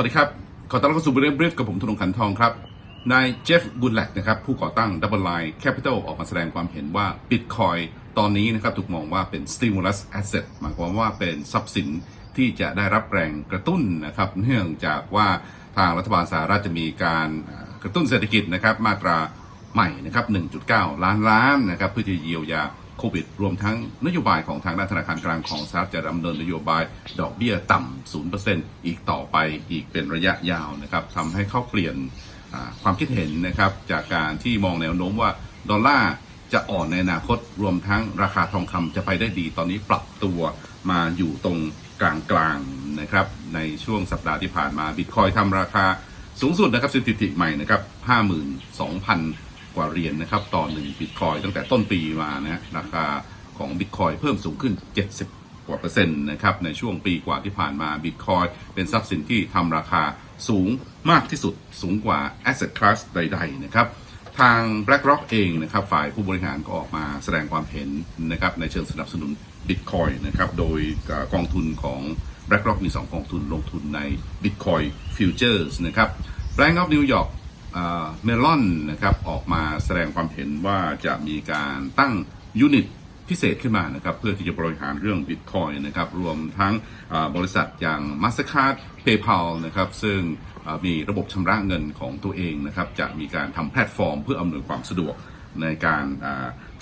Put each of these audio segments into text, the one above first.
วัสดีครับ ขอต้อนรับเข้าสู่บริเวณบริฟกับผมธนงขันทองครับ นายเจฟบุลแลกนะครับ ผู้ก่อตั้ง Double Line Capital ออกมาแสดงความเห็นว่า Bitcoin ตอนนี้นะครับถูกมองว่าเป็น stimulus asset หมายความว่าเป็นทรัพย์สินที่จะได้รับแรงกระตุ้นนะครับ เนื่องจากว่าทางรัฐบาลสหรัฐจะมีการกระตุ้นเศรษฐกิจนะครับ มาตรา ใหม่นะครับ 1.9 ล้านล้านนะครับเพื่อจะเยียวยาโควิด รวมทั้งนโยบายของทางด้านธนาคารกลางของสหรัฐจะดำเนินนโยบายดอกเบี้ยต่ำ0%อีกต่อไปอีกเป็นระยะยาวนะครับทำให้เขาเปลี่ยนความคิดเห็นนะครับจากการที่มองแนวโน้มว่าดอลลาร์จะอ่อนในอนาคตรวมทั้งราคาทองคำจะไปได้ดี ตอนนี้ปรับตัวมาอยู่ตรงกลางๆนะครับในช่วงสัปดาห์ที่ผ่านมาบิตคอยทำราคาสูงสุดนะครับสถิติใหม่นะครับ52,000 ว่าเหรียญนะครับ ต่อหนึ่งบิตคอยตั้งแต่ต้นปีมานะฮะราคาของบิตคอยเพิ่มสูงขึ้น 70 กว่าเปอร์เซ็นต์นะครับในช่วงปีกว่าที่ผ่านมาบิตคอยเป็นทรัพย์สินที่ทำราคาสูงมากที่สุดสูงกว่า asset class ใด ๆ นะครับทาง BlackRock เองนะครับฝ่ายผู้บริหารก็ออกมาแสดงความเห็นนะครับในเชิงสนับสนุน Bitcoin นะครับโดยกองทุนของ BlackRock มี 2 กองทุนลงทุนใน Bitcoin Futures นะครับ Bank of New York เมลอนนะครับออกมาแสดงความเห็นว่าจะมีการตั้งยูนิตพิเศษขึ้นมานะครับเพื่อที่จะบริหารเรื่อง Bitcoin นะครับรวมทั้งบริษัทอย่าง Mastercard PayPal นะครับซึ่งมีระบบชำระเงินของตัวเองนะครับจะมีการทำแพลตฟอร์มเพื่ออำนวยความสะดวกในการ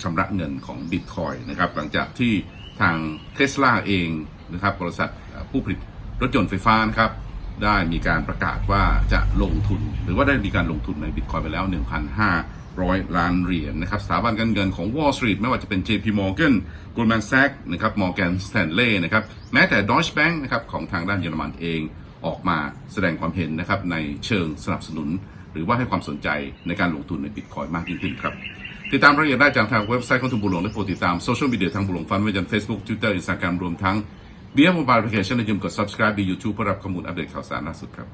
ชำระเงินของ Bitcoin นะครับหลังจากที่ทาง Tesla เองนะครับบริษัทผู้ผลิตรถยนต์ไฟฟ้านะครับ ได้มีการประกาศว่าจะลงทุน หรือว่าได้มีการลงทุนในบิตคอยไปแล้ว 1,500 ล้านเหรียญนะครับสถาบันการเงินของ Wall Street ไม่ว่าจะเป็น JP Morgan Goldman Sachs นะครับ Morgan Stanley นะครับแม้แต่ Deutsche Bank นะครับของทางด้านเยอรมันเองออกมาแสดงความเห็นนะครับในเชิงสนับสนุน หรือว่าให้ความสนใจในการลงทุนในบิตคอยมากยิ่งขึ้นครับติดตามรายละเอียดได้จากทางเว็บไซต์ของทุนบุหลวงและโปรดติดตามโซเชียลมีเดียทางบุหลวงฟันไว้ยัน Facebook Twitter Instagram รวมทั้ง เบียร์โมบายแอปพลิเคชันและอย่าลืมกด subscribe ใน YouTube เพื่อรับข้อมูลอัปเดตข่าวสารล่าสุดครับ